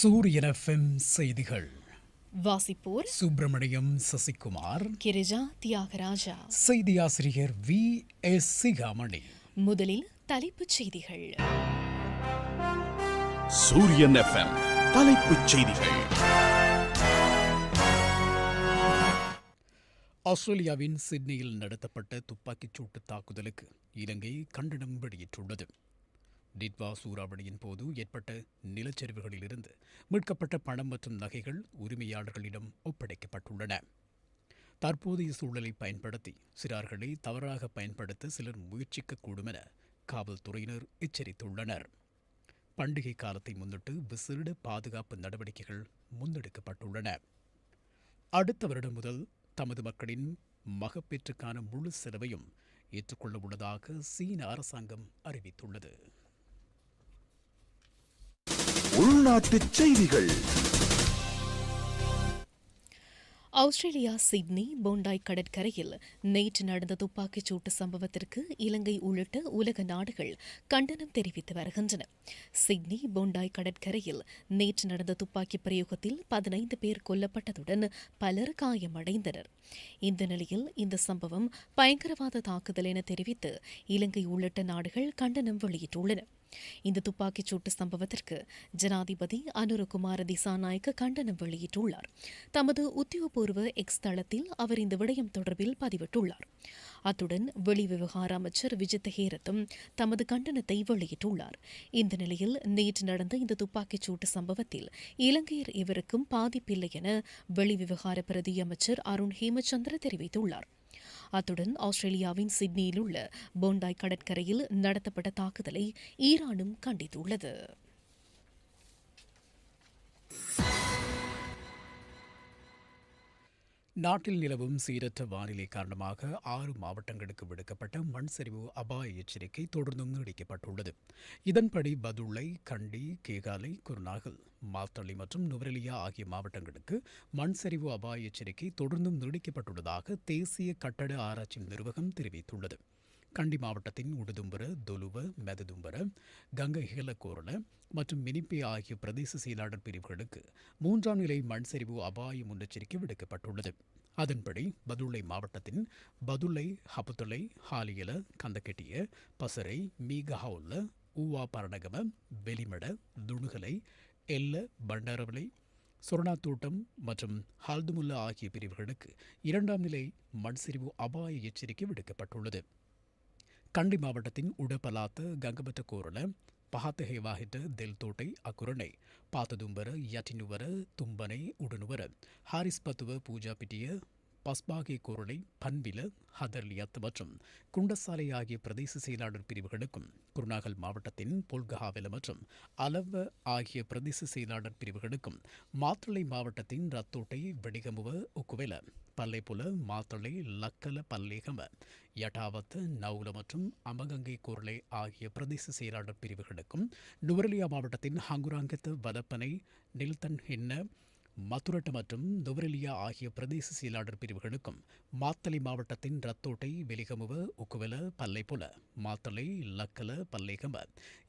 சூரியன் எஃப்எம் செய்திகள். வாசிப்போர் சுப்பிரமணியம் சசிகுமார். கிரிஜா தியாகராஜா. செய்தி ஆசிரியர் வி. எஸ். சிகாமணி. முதலில் தலைப்புச் செய்திகள். சூரியன் எஃப்எம் தலைப்புச் செய்திகள். ஆஸ்திரேலியாவின் சிட்னியில் நடத்தப்பட்ட துப்பாக்கிச் சூட்டு தாக்குதலுக்கு இலங்கை கண்டனம் வெளியிட்டுள்ளது. டிட்வா சூறாவளியின் போது ஏற்பட்ட நிலச்சரிவுகளிலிருந்து மீட்கப்பட்ட பணம் மற்றும் நகைகள் உரிமையாளர்களிடம் ஒப்படைக்கப்பட்டுள்ளன. தற்போதைய சூழலை பயன்படுத்தி சிறார்களை தவறாக பயன்படுத்த சிலர் முயற்சிக்கக்கூடும் என காவல்துறையினர் எச்சரித்துள்ளனர். பண்டிகை காலத்தை முன்னிட்டு விசேட பாதுகாப்பு நடவடிக்கைகள் முன்னெடுக்கப்பட்டுள்ளன. அடுத்த வருடம் முதல் தமது மக்களின் மகப்பேற்றுக்கான முழு செலவையும் ஏற்றுக்கொள்ள உள்ளதாக சீன அரசாங்கம் அறிவித்துள்ளது. உள்நாட்டு செய்திகள். ஆஸ்திரேலியா சிட்னி போண்டாய் கடற்கரையில் நேற்று நடந்த துப்பாக்கிச் சூட்டு சம்பவத்திற்கு இலங்கை உள்ளிட்ட உலக நாடுகள் கண்டனம் தெரிவித்து வருகின்றன. சிட்னி போண்டாய் கடற்கரையில் நேற்று நடந்த துப்பாக்கி பிரயோகத்தில் பதினைந்து பேர் கொல்லப்பட்டதுடன் பலர் காயமடைந்தனர். இந்த நிலையில் இந்த சம்பவம் பயங்கரவாத தாக்குதல் என தெரிவித்து இலங்கை உள்ளிட்ட நாடுகள் கண்டனம் வெளியிட்டுள்ளன. இந்த துப்பாக்கிச் சூட்டு சம்பவத்திற்கு ஜனாதிபதி அனுரகுமார திசாநாயக்க கண்டனம் வெளியிட்டுள்ளார். தமது உத்தியோகபூர்வ எக்ஸ் தளத்தில் அவர் இந்த விடயம் தொடர்பில் பதிவிட்டுள்ளார். அத்துடன் வெளிவிவகார அமைச்சர் விஜித்த ஹேரத்தும் தமது கண்டனத்தை வெளியிட்டுள்ளார். இந்த நிலையில் நேற்று நடந்த இந்த துப்பாக்கிச் சூட்டு சம்பவத்தில் இலங்கையர் எவருக்கும் பாதிப்பில்லை என வெளிவிவகார பிரதி அமைச்சர் அருண் ஹேமச்சந்திர தெரிவித்துள்ளார். அத்துடன் ஆஸ்திரேலியாவின் சிட்னியில் உள்ள போண்டாய் கடற்கரையில் நடத்தப்பட்ட தாக்குதலை ஈரானும் கண்டித்துள்ளது. நாட்டில் நிலவும் சீரற்ற வானிலை காரணமாக ஆறு மாவட்டங்களுக்கு விடுக்கப்பட்ட மண் சரிவு அபாய எச்சரிக்கை தொடர்ந்தும் நீடிக்கப்பட்டுள்ளது. இதன்படி பதுளை கண்டி கேகாலை குருநாகல் மாத்தளி மற்றும் நுவரெலியா ஆகிய மாவட்டங்களுக்கு மண் சரிவு அபாய எச்சரிக்கை தொடர்ந்தும் நீடிக்கப்பட்டுள்ளதாக தேசிய கட்டட ஆராய்ச்சி நிர்வாகம் தெரிவித்துள்ளது. கண்டி மாவட்டத்தின் உடுதும்பர தொலுவ மெததும்பர கங்கை ஹேலக்கோரள மற்றும் மினிப்பே ஆகிய பிரதேச செயலாளர் பிரிவுகளுக்கு மூன்றாம் நிலை மண் சரிவு அபாய முன்னெச்சரிக்கை விடுக்கப்பட்டுள்ளது. அதன்படி பதுளை மாவட்டத்தின் பதுளை ஹபுத்தலை ஹாலியல கந்தக்கெட்டிய பசரை மீகஹவுல்ல ஊவா பரணகம வெளிமட துணுகலை எல்ல பண்டாரவலை சொரணாத்தோட்டம் மற்றும் ஹால்துமுல்லா ஆகிய பிரிவுகளுக்கு இரண்டாம் நிலை மண் சரிவு அபாய எச்சரிக்கை விடுக்கப்பட்டுள்ளது. கண்டி மாவட்டத்தின் உடபலாத்த கங்கபத்த கோரள பஹாத்த ஹேவாஹிட்ட தெல்தோட்டை அக்குரணை பாத்ததும்பர யட்டினுவர தும்பனை உடனுவர பஸ்பாகே கோரளை பன்பில ஹதர்லியத் மற்றும் குண்டசாலை ஆகிய பிரதேச செயலாளர் பிரிவுகளுக்கும் குருநாகல் மாவட்டத்தின் பொல்கஹாவெல மற்றும் அலவ ஆகிய பிரதேச செயலாளர் பிரிவுகளுக்கும் மாத்தளை மாவட்டத்தின் ரத்தோட்டை வெடிகமுவ உக்குவெல பல்லைப்புல மாத்தளை லக்கல பல்லேகம யட்டாவத்து நவுல மற்றும் அமகங்கை கோரளை ஆகிய பிரதேச செயலாளர் பிரிவுகளுக்கும் நுவரலியா மாவட்டத்தின் ஹங்குராங்கத்து வதப்பனை நில்தன் ஹின்ன மதுரட்ட மற்றும் நுவரெலியா ஆகிய பிரதேச செயலாளர் பிரிவுகளுக்கும் மாத்தளை மாவட்டத்தின் ரத்தோட்டை வெலிகமுவ உக்குவல பல்லைப்புல மாத்தளை லக்கல பல்லைகம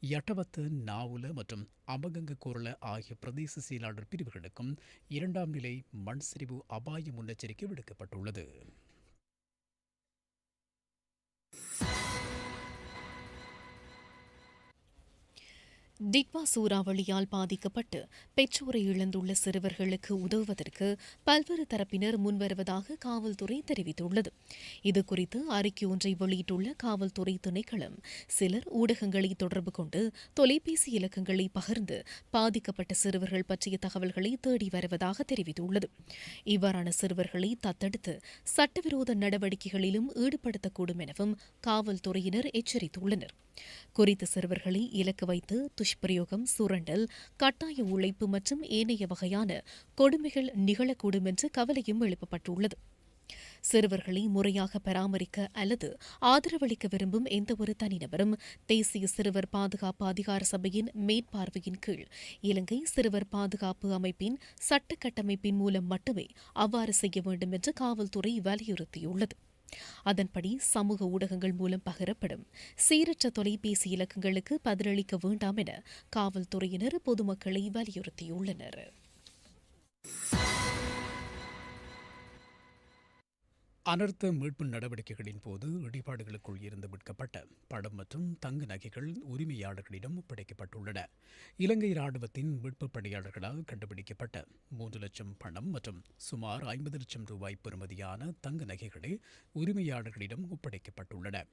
யட்டவத்து நாவுல மற்றும் அமகங்க கோரல ஆகிய பிரதேச செயலாளர் பிரிவுகளுக்கும் இரண்டாம் நிலை மண் சரிவு அபாய முன்னெச்சரிக்கை விடுக்கப்பட்டுள்ளது. டிட்வா சூறாவளியால் பாதிக்கப்பட்டு பெற்றோரை இழந்துள்ள சிறுவர்களுக்கு உதவுவதற்கு பல்வேறு தரப்பினர் முன்வருவதாக காவல்துறை தெரிவித்துள்ளது. இதுகுறித்து அறிக்கை ஒன்றை வெளியிட்டுள்ள காவல்துறை திணைக்களம் சிலர் ஊடகங்களை தொடர்பு கொண்டு தொலைபேசி இலக்கங்களை பகிர்ந்து பாதிக்கப்பட்ட சிறுவர்கள் பற்றிய தகவல்களை தேடி வருவதாக தெரிவித்துள்ளது. இவ்வாறான சிறுவர்களை தத்தெடுத்து சட்டவிரோத நடவடிக்கைகளிலும் ஈடுபடுத்தக்கூடும் எனவும் காவல்துறையினர் எச்சரித்துள்ளனர். குறித்த சிறுவர்களை இலக்கு வைத்து துஷ்பிரயோகம் சுரண்டல் கட்டாய உழைப்பு மற்றும் ஏனைய வகையான கொடுமைகள் நிகழக்கூடும் என்று கவலையும் எழுப்பப்பட்டுள்ளது. சிறுவர்களை முறையாக பராமரிக்க அல்லது ஆதரவளிக்க விரும்பும் எந்தவொரு தனிநபரும் தேசிய சிறுவர் பாதுகாப்பு அதிகார சபையின் மேற்பார்வையின் கீழ் இலங்கை சிறுவர் பாதுகாப்பு அமைப்பின் சட்ட கட்டமைப்பின் மூலம் மட்டுமே அவ்வாறு செய்ய வேண்டும் என்று காவல்துறை வலியுறுத்தியுள்ளது. அதன்படி சமூக ஊடகங்கள் மூலம் பகிரப்படும் சீரற்ற தொலைபேசி இலக்கங்களுக்கு பதிலளிக்க வேண்டாம் என காவல்துறையினர் பொதுமக்களை வலியுறுத்தியுள்ளனர். அனர்த்த மீட்பு நடவடிக்கைகளின் போது இடிபாடுகளுக்குள் இருந்து மீட்கப்பட்ட படம் மற்றும் தங்க நகைகள் உரிமையாளர்களிடம் ஒப்படைக்கப்பட்டுள்ளன. இலங்கை ராணுவத்தின் மீட்பு பணியாளர்களால் கண்டுபிடிக்கப்பட்ட மூன்று லட்சம் பணம் மற்றும் சுமார் ஐம்பது லட்சம் ரூபாய் பெறுமதியான தங்க நகைகளே உரிமையாளர்களிடம் ஒப்படைக்கப்பட்டுள்ளன.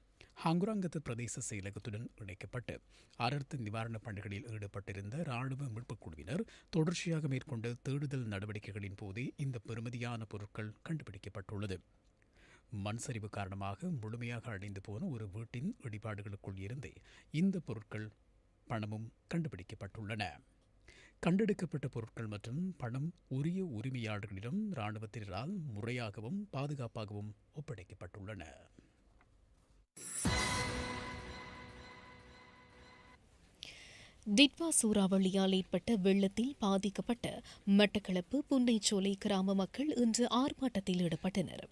ஹங்குராங்கத்து பிரதேச செயலகத்துடன் இணைக்கப்பட்டு அனர்த்த நிவாரணப் பணிகளில் ஈடுபட்டிருந்த ராணுவ மீட்புக் குழுவினர் தொடர்ச்சியாக மேற்கொண்ட தேடுதல் நடவடிக்கைகளின் போதே இந்த பெறுமதியான பொருட்கள் கண்டுபிடிக்கப்பட்டுள்ளது. மண் சரிவு காரணமாக முழுமையாக அழிந்து போன ஒரு வீட்டின் இடிபாடுகளுக்குள் இருந்தே இந்த பொருட்கள் பணமும் கண்டுபிடிக்கப்பட்டுள்ளன. கண்டெடுக்கப்பட்ட பொருட்கள் மற்றும் பணம் உரிய உரிமையாளர்களிடம் இராணுவத்தினரால் முறையாகவும் பாதுகாப்பாகவும் ஒப்படைக்கப்பட்டுள்ளன. டிட்வா சூறாவளியால் ஏற்பட்ட வெள்ளத்தில் பாதிக்கப்பட்ட மட்டக்களப்பு புன்னைச்சோலை கிராம மக்கள் இன்று ஆர்ப்பாட்டத்தில் ஈடுபட்டனர்.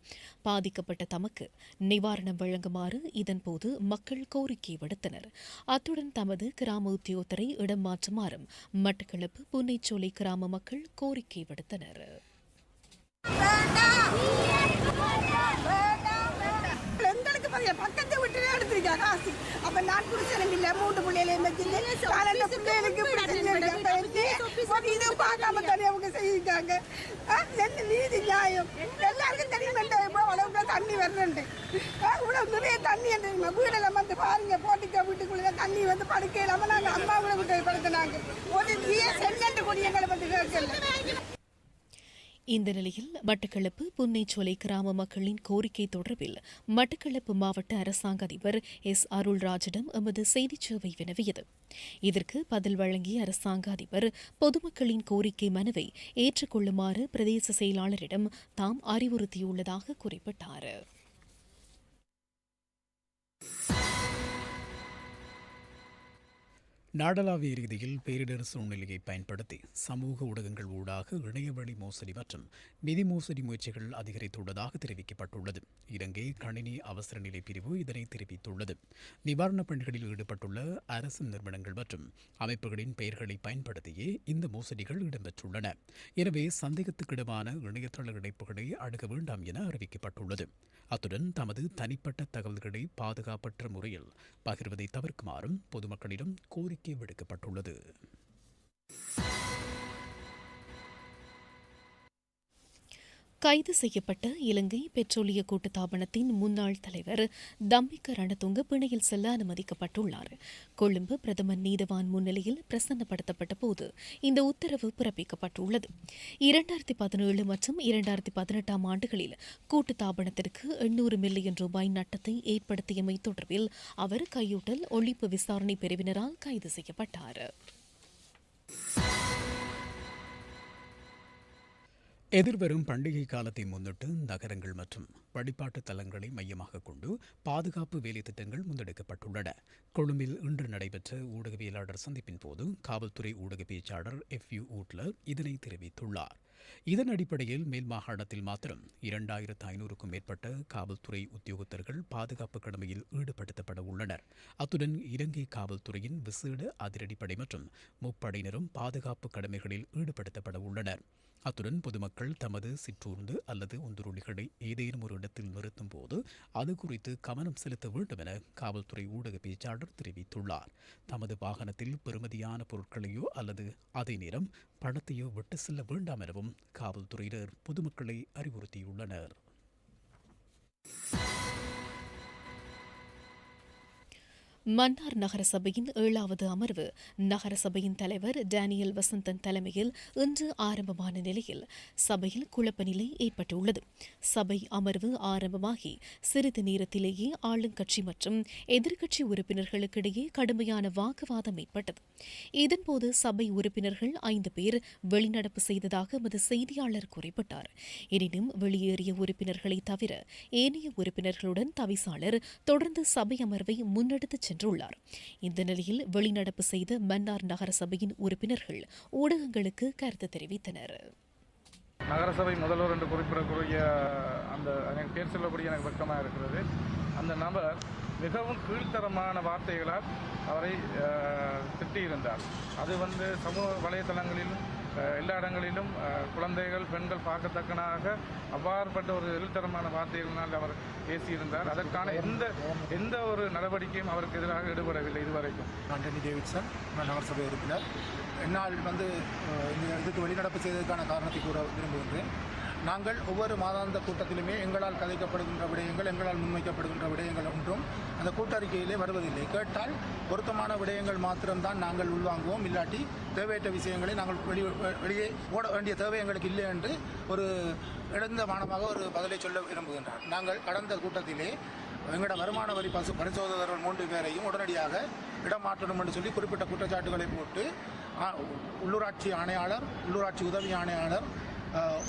பாதிக்கப்பட்ட தமக்கு நிவாரணம் வழங்குமாறு இதன்போது மக்கள் கோரிக்கை விடுத்தனர். அத்துடன் தமது கிராம உத்தியோகத்தரை இடம் மாற்றுமாறும் மட்டக்களப்பு புன்னைச்சோலை கிராம மக்கள் கோரிக்கை விடுத்தனர். எங்களுக்கு பழைய பக்கத்து வீட்டுல எடுத்திருக்கா காசு அப்ப நான் குடிச்சனும் இல்ல மூன்று அந்த பிள்ளைகளுக்கு. அப்ப என்ன? இது பார்க்காம தானே அவங்க செய்யிருக்காங்க என்ன நீதி நியாயம் எல்லாருக்கும் தெரியும் அளவுக்கு தண்ணி வரணுண்டு இவ்வளவு நிறைய தண்ணி தெரியுமா வீடெல்லாம் வந்து பாருங்க போட்டிக்க வீட்டுக்குள்ள தண்ணி வந்து படுக்க இல்லாம நாங்க அம்மா கூட விட்டு படுத்தினாங்க ஒரு செங்கண்டு கொடி எங்களை வந்து கேட்கல இந்த நிலையில் மட்டக்களப்பு புன்னைச்சோலை கிராம மக்களின் கோரிக்கை தொடர்பில் மட்டக்களப்பு மாவட்ட அரசாங்க அதிபர் எஸ். அருள்ராஜிடம் எமது செய்திச் சேவை வினவியது. இதற்கு பதில் வழங்கிய அரசாங்க அதிபர் பொதுமக்களின் கோரிக்கை மனுவை ஏற்றுக்கொள்ளுமாறு பிரதேச செயலாளரிடம் தாம் அறிவுறுத்தியுள்ளதாக குறிப்பிட்டார். நாடளாவிய ரீதியில் பேரிடர் சூழ்நிலையை பயன்படுத்தி சமூக ஊடகங்கள் ஊடாக இணையவழி மோசடி மற்றும் நிதி மோசடி முயற்சிகள் அதிகரித்துள்ளதாக தெரிவிக்கப்பட்டுள்ளது. இலங்கை கணினி அவசர நிலை பிரிவு இதனை தெரிவித்துள்ளது. நிவாரணப் பணிகளில் ஈடுபட்டுள்ள அரசு நிறுவனங்கள் மற்றும் அமைப்புகளின் பெயர்களை பயன்படுத்தியே இந்த மோசடிகள் இடம்பெற்றுள்ளன. எனவே சந்தேகத்துக்கிடமான இணையதள இணைப்புகளை அணுக வேண்டாம் என அறிவிக்கப்பட்டுள்ளது. அத்துடன் தமது தனிப்பட்ட தகவல்களை பாதுகாப்பற்ற முறையில் பகிர்வதை தவிர்க்குமாறும் பொதுமக்களிடம் கோரி கோரிக்கை விடுக்கப்பட்டுள்ளது. கைது செய்யப்பட்ட இலங்கை பெட்ரோலிய கூட்டுத்தாபனத்தின் முன்னாள் தலைவர் தம்பிக்க ரணதுங்க பிணையில் செல்ல அனுமதிக்கப்பட்டுள்ளார். கொழும்பு பிரதமர் நீதவான் முன்னிலையில் பிரசன்னப்படுத்தப்பட்ட போது இந்த உத்தரவு பிறப்பிக்கப்பட்டுள்ளது. இரண்டாயிரத்தி பதினேழு மற்றும் இரண்டாயிரத்தி பதினெட்டாம் ஆண்டுகளில் கூட்டுத்தாபனத்திற்கு எண்ணூறு மில்லியன் ரூபாய் நட்டத்தை ஏற்படுத்தியமை தொடர்பில் அவர் கையூட்டல் ஒழிப்பு விசாரணை பிரிவினரால் கைது செய்யப்பட்டார். எதிர்வரும் பண்டிகை காலத்தை முன்னிட்டு நகரங்கள் மற்றும் வழிபாட்டு தலங்களை மையமாக கொண்டு பாதுகாப்பு வேலை திட்டங்கள் முன்னெடுக்கப்பட்டுள்ளன. கொழும்பில் இன்று நடைபெற்ற ஊடகவியலாளர் சந்திப்பின் போது காவல்துறை ஊடக பேச்சாளர் எஃப் யூ ஊட்லர் இதனை தெரிவித்துள்ளார். இதன் அடிப்படையில் மேல் மாகாணத்தில் மாத்திரம் இரண்டாயிரத்து ஐநூறுக்கும் மேற்பட்ட காவல்துறை உத்தியோகத்தர்கள் பாதுகாப்பு கடமையில் ஈடுபடுத்தப்பட உள்ளனர். அத்துடன் இலங்கை காவல்துறையின் விசேட அதிரடிப்படை மற்றும் முப்படையினரும் பாதுகாப்பு கடமைகளில் ஈடுபடுத்தப்பட உள்ளனர். அத்துடன் பொதுமக்கள் தமது சிற்றூர்ந்து அல்லது உந்துருளிகளை ஏதேனும் ஒரு இடத்தில் நிறுத்தும் போது அது குறித்து கவனம் செலுத்த வேண்டும் என காவல்துறை ஊடக பேச்சாளர் தெரிவித்துள்ளார். தமது வாகனத்தில் பெறுமதியான பொருட்களையோ அல்லது அதே நேரம் பணத்தையோ விட்டு செல்ல வேண்டாம் எனவும் காவல்துறையினர் பொதுமக்களை அறிவுறுத்தியுள்ளனர். மன்னார் நகரசபையின் ஏழாவது அமர்வு. நகரசபையின் தலைவர் டேனியல் வசந்தன் தலைமையில் இன்று ஆரம்பமான நிலையில் சபையில் குழப்ப நிலை ஏற்பட்டுள்ளது. சபை அமர்வு ஆரம்பமாகி சிறிது நேரத்திலேயே ஆளுங்கட்சி மற்றும் எதிர்க்கட்சி உறுப்பினர்களுக்கிடையே கடுமையான வாக்குவாதம் ஏற்பட்டது. இதன்போது சபை உறுப்பினர்கள் ஐந்து பேர் வெளிநடப்பு செய்ததாக எமது செய்தியாளர் குறிப்பிட்டார். எனினும் வெளியேறிய உறுப்பினர்களை தவிர ஏனைய உறுப்பினர்களுடன் தவிசாளர் தொடர்ந்து சபை அமர்வை முன்னெடுத்துச் சென்றுள்ளார். இந்த நிலையில் வெளிநடப்பு செய்த மன்னார் நகரசபையின் உறுப்பினர்கள் ஊடகங்களுக்கு கருத்து தெரிவித்தனர். நகரசபை முதல்வர் என்று குறிப்பிடக்கூடிய அந்த எனக்கு பேர் சொல்லக்கூடிய எனக்கு வெக்கமாக இருக்கிறது. அந்த நபர் மிகவும் கீழ்த்தரமான வார்த்தைகளால் அவரை திட்டியிருந்தார். அது வந்து சமூக வலைத்தளங்களிலும் எல்லா இடங்களிலும் குழந்தைகள் பெண்கள் பார்க்கத்தக்கனாக அவ்வாறுபட்ட ஒரு எழுத்தரமான வார்த்தைகளினால் அவர் பேசியிருந்தார். அதற்கான எந்த எந்த ஒரு நடவடிக்கையும் அவருக்கு எதிராக ஈடுபடவில்லை இதுவரைக்கும். நான் டென்னி டேவிட்சன் நான் நகரசபை உறுப்பினர். என்னால் வந்து இந்த இதுக்கு வெளிநடப்பு செய்ததற்கான காரணத்தை கூற விரும்புகின்றேன். நாங்கள் ஒவ்வொரு மாதாந்த கூட்டத்திலுமே எங்களால் கதைக்கப்படுகின்ற விடயங்கள் எங்களால் முன்வைக்கப்படுகின்ற விடயங்கள் ஒன்றும் அந்த கூட்டறிக்கையிலே வருவதில்லை. கேட்டால் பொருத்தமான விடயங்கள் மாத்திரம்தான் நாங்கள் உள்வாங்குவோம். இல்லாட்டி தேவையற்ற விஷயங்களை நாங்கள் வெளி வெளியே ஓட வேண்டிய தேவை எங்களுக்கு இல்லை என்று ஒரு இழந்த மானமாக ஒரு பதிலை சொல்ல விரும்புகின்றார். நாங்கள் கடந்த கூட்டத்திலே எங்களோட வருமான வரி பசு பரிசோதகர்கள் மூன்று பேரையும் உடனடியாக இடம் மாற்றணும் என்று சொல்லி குறிப்பிட்ட குற்றச்சாட்டுகளை போட்டு உள்ளூராட்சி ஆணையாளர் உள்ளூராட்சி உதவி ஆணையாளர்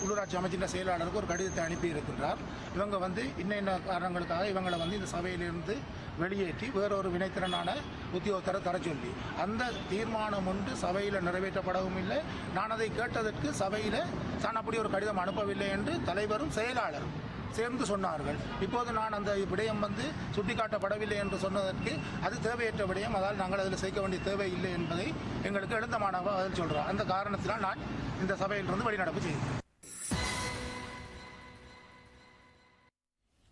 உள்ளூராட்சி அமைச்சின் செயலாளருக்கு ஒரு கடிதத்தை அனுப்பி இருக்கின்றார். இவங்க வந்து இன்ன இன்ன காரணங்களுக்காக இவங்களை வந்து இந்த சபையிலிருந்து வெளியேற்றி வேறொரு வினைத்திறனான உத்தியோகத்தரை தர சொல்லி. அந்த தீர்மானம் ஒன்று சபையில் நிறைவேற்றப்படவும் இல்லை. நான் அதை கேட்டதற்கு சபையில் தான் அப்படி ஒரு கடிதம் அனுப்பவில்லை என்று தலைவரும் செயலாளரும் சேர்ந்து சொன்னார்கள். இப்போது நான் அந்த விடயம் வந்து சுட்டிக்காட்டப்படவில்லை என்று சொன்னதற்கு அது தேவையற்ற விடயம். அதால் நாங்கள் அதில் சேர்க்க வேண்டிய தேவை இல்லை என்பதை எங்களுக்கு எழுந்தமானவ பதில் சொல்கிறோம் அந்த காரணத்தினால் நான் இந்த சபையிலிருந்து வெளிநடப்பு செய்தேன்.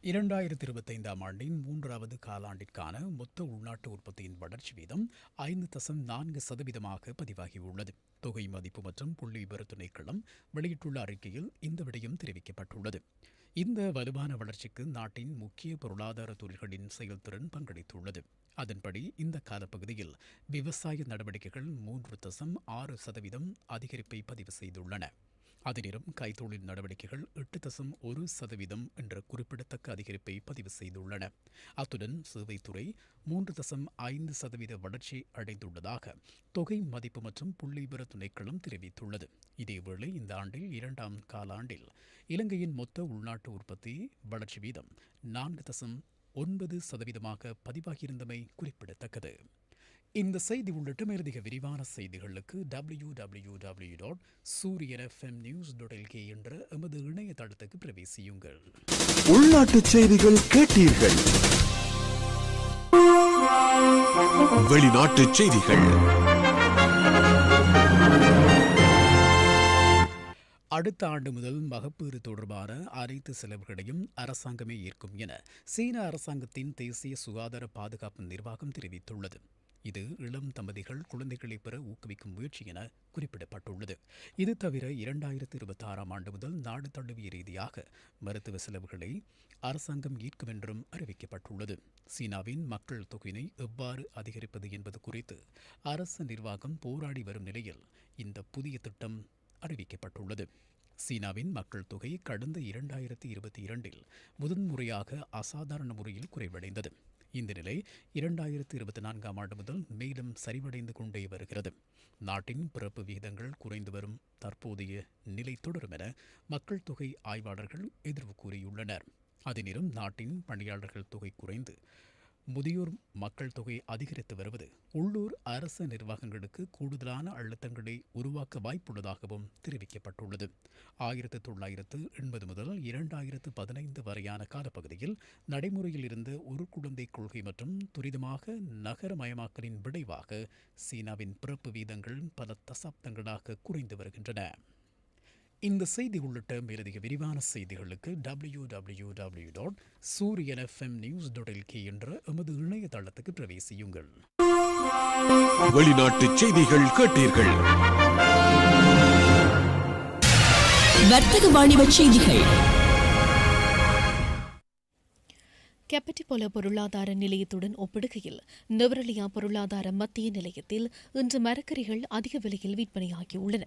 இரண்டாயிரத்தி இருபத்தைந்தாம் ஆண்டின் மூன்றாவது காலாண்டிற்கான மொத்த உள்நாட்டு உற்பத்தியின் வளர்ச்சி வீதம் ஐந்து தசம் நான்கு சதவீதமாக பதிவாகியுள்ளது. தொகை மதிப்பு மற்றும் புள்ளி விபர திணைக்களம் வெளியிட்டுள்ள அறிக்கையில் இந்த விடயம் தெரிவிக்கப்பட்டுள்ளது. இந்த வலுவான வளர்ச்சிக்கு நாட்டின் முக்கிய பொருளாதார தொழில்களின் செயல்திறன் பங்களித்துள்ளது. அதன்படி இந்த காலப்பகுதியில் விவசாய நடவடிக்கைகள் மூன்று தசம் ஆறு சதவீதம் அதிகரிப்பை பதிவு செய்துள்ளன. அதனிடம் கைத்தொழில் நடவடிக்கைகள் எட்டு தசம் ஒரு சதவீதம் என்ற குறிப்பிடத்தக்க அதிகரிப்பை பதிவு செய்துள்ளன. அத்துடன் சேவைத்துறை மூன்று தசம் ஐந்து சதவீத வளர்ச்சி அடைந்துள்ளதாக தொகை மதிப்பு மற்றும் புள்ளிவிவர துணைக்களும் தெரிவித்துள்ளது. இதேவேளை இந்த ஆண்டில் இரண்டாம் காலாண்டில் இலங்கையின் மொத்த உள்நாட்டு உற்பத்தி வளர்ச்சி வீதம் நான்கு தசம் ஒன்பது சதவீதமாக பதிவாகியிருந்தமை குறிப்பிடத்தக்கது. இந்த செய்தி உள்ளிட்ட மேலதிக விரிவான செய்திகளுக்கு W W W dot Sooriyan FM news dot LK என்ற எமது இணையதளத்துக்கு பிரவேசியுங்கள். உள்நாட்டு செய்திகள் கேட்டீர்கள். வெளிநாட்டு செய்திகள். அடுத்த ஆண்டு முதல் மகப்பேறு தொடர்பான அனைத்து செலவுகளையும் அரசாங்கமே ஏற்கும் என சீன அரசாங்கத்தின் தேசிய சுகாதார பாதுகாப்பு நிர்வாகம் தெரிவித்துள்ளது. இது இளம் தம்பதிகள் குழந்தைகளை பெற ஊக்குவிக்கும் முயற்சி என குறிப்பிடப்பட்டுள்ளது. இது தவிர இரண்டாயிரத்தி இருபத்தி ஆறாம் ஆண்டு முதல் நாடு தழுவிய ரீதியாக மருத்துவ செலவுகளை அரசாங்கம் ஈர்க்கும் என்றும் அறிவிக்கப்பட்டுள்ளது. சீனாவின் மக்கள் தொகையினை எவ்வாறு அதிகரிப்பது என்பது குறித்து அரசு நிர்வாகம் போராடி வரும் நிலையில் இந்த புதிய திட்டம் அறிவிக்கப்பட்டுள்ளது. சீனாவின் மக்கள் தொகை கடந்த இரண்டாயிரத்தி இருபத்தி இரண்டில் முதன்முறையாக அசாதாரண முறையில் குறைவடைந்தது. இந்த நிலை இரண்டாயிரத்தி இருபத்தி நான்காம் ஆண்டு முதல் மேலும் சரிவடைந்து கொண்டே வருகிறது. நாட்டின் பிறப்பு விகிதங்கள் குறைந்து வரும் தற்போதைய நிலை தொடரும் என மக்கள் தொகை ஆய்வாளர்கள் எதிர்வு கூறியுள்ளனர். அதனிலும் நாட்டின் பணியாளர்கள் தொகை குறைந்து முதியோர் மக்கள் தொகை அதிகரித்து வருவது உள்ளூர் அரசு நிர்வாகங்களுக்கு கூடுதலான அழுத்தங்களை உருவாக்க வாய்ப்புள்ளதாகவும் தெரிவிக்கப்பட்டுள்ளது. ஆயிரத்து தொள்ளாயிரத்து எண்பது முதல் இரண்டாயிரத்து பதினைந்து வரையான காலப்பகுதியில் நடைமுறையில் இருந்த ஒரு குழந்தை கொள்கை மற்றும் துரிதமாக நகரமயமாக்கலின் விளைவாக சீனாவின் பிறப்பு வீதங்கள் பல தசாப்தங்களாக குறைந்து வருகின்றன. இந்த செய்தி உள்ளிட்ட மேலதிக விரிவான செய்திகளுக்கு W W W dot Sooriyan FM news dot LK என்ற எமது இணையதளத்துக்கு பிரவேசியுங்கள். வெளிநாட்டு செய்திகள் கேட்டீர்கள். வர்த்தக வாணிப செய்திகள். கெப்பட்டிபொல பொருளாதார நிலையத்துடன் ஒப்பிடுகையில் நெவரலியா பொருளாதார மத்திய நிலையத்தில் இன்று மரக்கறிகள் அதிக விலையில் விற்பனையாகியுள்ளன.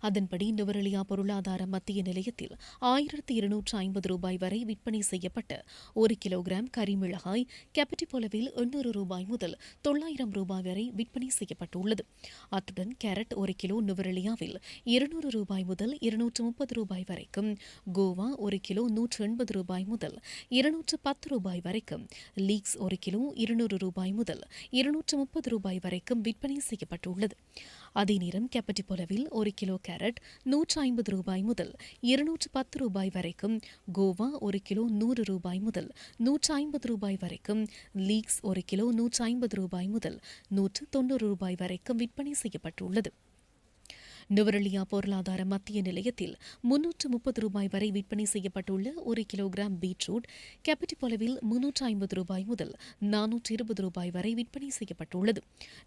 அதன்படி நெவரலியா பொருளாதார மத்திய நிலையத்தில் ஆயிரத்தி இருநூற்று ஐம்பது ரூபாய் வரை விற்பனை செய்யப்பட்ட ஒரு கிலோகிராம் கரிமிளகாய் கெப்பட்டிபொலவில் எண்ணூறு ரூபாய் முதல் தொள்ளாயிரம் ரூபாய் வரை விற்பனை செய்யப்பட்டுள்ளது. அத்துடன் கேரட் ஒரு கிலோ நுவரெலியாவில் இருநூறு ரூபாய் முதல் இருநூற்று முப்பது ரூபாய் வரைக்கும் கோவா ஒரு கிலோ நூற்று எண்பது ரூபாய் முதல் இருநூற்று பத்து ரூபாய் வரைக்கும். லீக்ஸ் ஒரு கிலோ இருநூறு ரூபாய் முதல் இருநூற்று முப்பது ரூபாய் வரைக்கும் விற்பனை செய்யப்பட்டுள்ளது. அதே நேரம் கெப்பட்டிப்பொலவில் ஒரு கிலோ கேரட் நூற்று ஐம்பது ரூபாய் முதல் இருநூற்று பத்து ரூபாய் வரைக்கும் கோவா ஒரு கிலோ நூறு ரூபாய் முதல் நூற்று ஐம்பது ரூபாய் வரைக்கும் லீக்ஸ் ஒரு கிலோ நூற்று ஐம்பது ரூபாய் முதல் நூற்று தொண்ணூறு ரூபாய் வரைக்கும் விற்பனை செய்யப்பட்டுள்ளது. நுவரெலியா பொருளாதார மத்திய நிலையத்தில் முன்னூற்று முப்பது ரூபாய் வரை விற்பனை செய்யப்பட்டுள்ள ஒரு கிலோகிராம் பீட்ரூட் கேபிட்டிபொலவில் முன்னூற்று ஐம்பது ரூபாய் முதல் நானூற்று இருபது ரூபாய் வரை விற்பனை செய்யப்பட்டுள்ளது.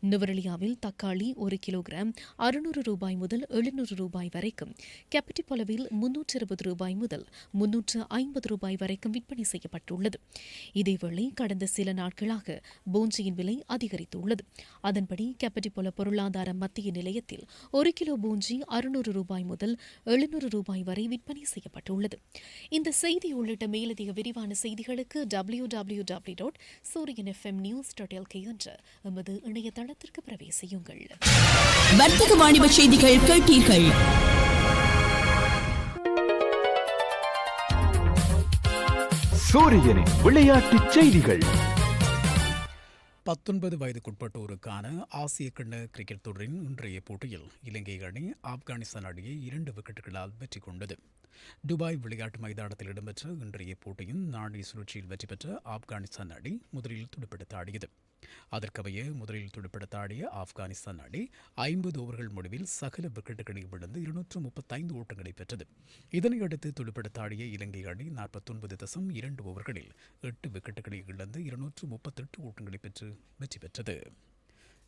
நுவரெலியாவில் தக்காளி ஒரு கிலோகிராம் அறுநூறு ரூபாய் முதல் எழுநூறு ரூபாய் வரைக்கும் கேபிட்டிபொலவில் முன்னூற்று இருபது ரூபாய் முதல் முன்னூற்று ஐம்பது ரூபாய் வரைக்கும் விற்பனை செய்யப்பட்டுள்ளது. இதேவேளை கடந்த சில நாட்களாக பூஞ்சியின் விலை அதிகரித்துள்ளது. அதன்படி கேபிட்டிபொல பொருளாதார மத்திய நிலையத்தில் ஒரு கிலோ பூஞ்சி அறுநூறு ரூபாய் முதல் எழுநூறு ரூபாய் வரை விற்பனை செய்யப்பட்டுள்ளது. இந்த செய்தி உள்ளிட்ட மேலதிக விரிவான செய்திகளுக்கு W W W dot Sooriyan FM news dot LK என்ற எமது இணையதளத்திற்கு பிரவேசியுங்கள். வர்த்தக வாணிப செய்திகள் கேட்டீர்கள். சூரியனின் விளையாட்டுச் செய்திகள். பத்தொன்பது வயதுக்குட்பட்டோருக்கான ஆசிய கிண்ண கிரிக்கெட் தொடரின் இன்றைய போட்டியில் இலங்கை அணி ஆப்கானிஸ்தான் அணியை இரண்டு விக்கெட்டுகளால் வெற்றி கொண்டது. துபாய் விளையாட்டு மைதானத்தில் இடம்பெற்ற இன்றைய போட்டியின் நாணய சுழற்சியில் வெற்றி பெற்ற ஆப்கானிஸ்தான் அணி முதலில் துடுப்பெடுத்து ஆடியது. அதற்கமைய முதலில் துடுப்பெடுத்தாடிய ஆப்கானிஸ்தான் அணி ஐம்பது ஓவர்கள் முடிவில் சகல விக்கெட்டுகளை விழுந்து இருநூற்று முப்பத்தைந்து ஓட்டங்களை பெற்றது. இதனையடுத்து துடுப்பெடுத்தாடிய இலங்கை அணி நாற்பத்தொன்பது தசம் இரண்டு ஓவர்களில் எட்டு விக்கெட்டுகளை இழந்து இருநூற்று முப்பத்தெட்டு ஓட்டங்களை பெற்று வெற்றி பெற்றது.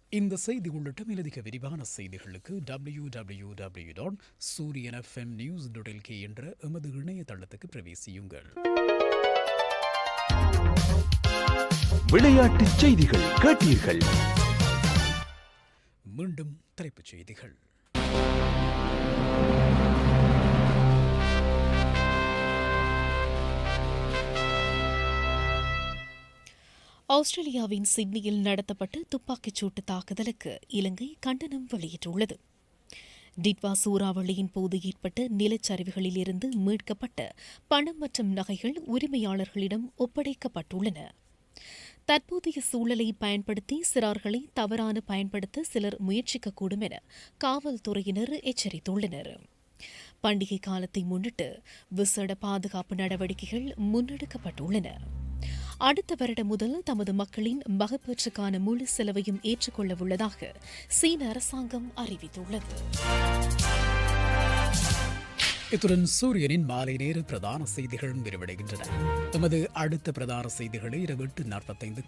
இந்த செய்தி உள்ளிட்ட மேலதிக விரிவான செய்திகளுக்கு W W W dot Sooriyan FM news dot என்ற எமது இணையதளத்துக்கு பிரவேசியுங்கள். விளையாட்டுச் செய்திகள் கேட்டீர்கள். மீண்டும் தலைப்புச் செய்திகள். ஆஸ்திரேலியாவின் சிட்னியில் நடத்தப்பட்ட துப்பாக்கிச் சூட்டு தாக்குதலுக்கு இலங்கை கண்டனம் வெளியிட்டுள்ளது. டிட்வா சூறாவளியின் போது ஏற்பட்ட நிலச்சரிவுகளில் இருந்து மீட்கப்பட்ட பணம் மற்றும் நகைகள் உரிமையாளர்களிடம் ஒப்படைக்கப்பட்டுள்ளன. தற்போதைய சூழலை பயன்படுத்தி சிறார்களை தவறான பயன்படுத்த சிலர் முயற்சிக்கக்கூடும் என காவல்துறையினர் எச்சரித்துள்ளனர். பண்டிகை காலத்தை முன்னிட்டு விசேட பாதுகாப்பு நடவடிக்கைகள் முன்னெடுக்கப்பட்டுள்ளன. அடுத்த வருடம் முதல் தமது மக்களின் மகப்பேற்றுக்கான முழு செலவையும் ஏற்றுக்கொள்ள உள்ளதாக சீன அரசாங்கம் அறிவித்துள்ளது. இத்துடன் சூரியனின் மாலை நேர பிரதான செய்திகள் நிறைவடைகின்றன எமது அடுத்த பிரதான செய்திகளை இரவு எட்டு நாற்பத்தைந்து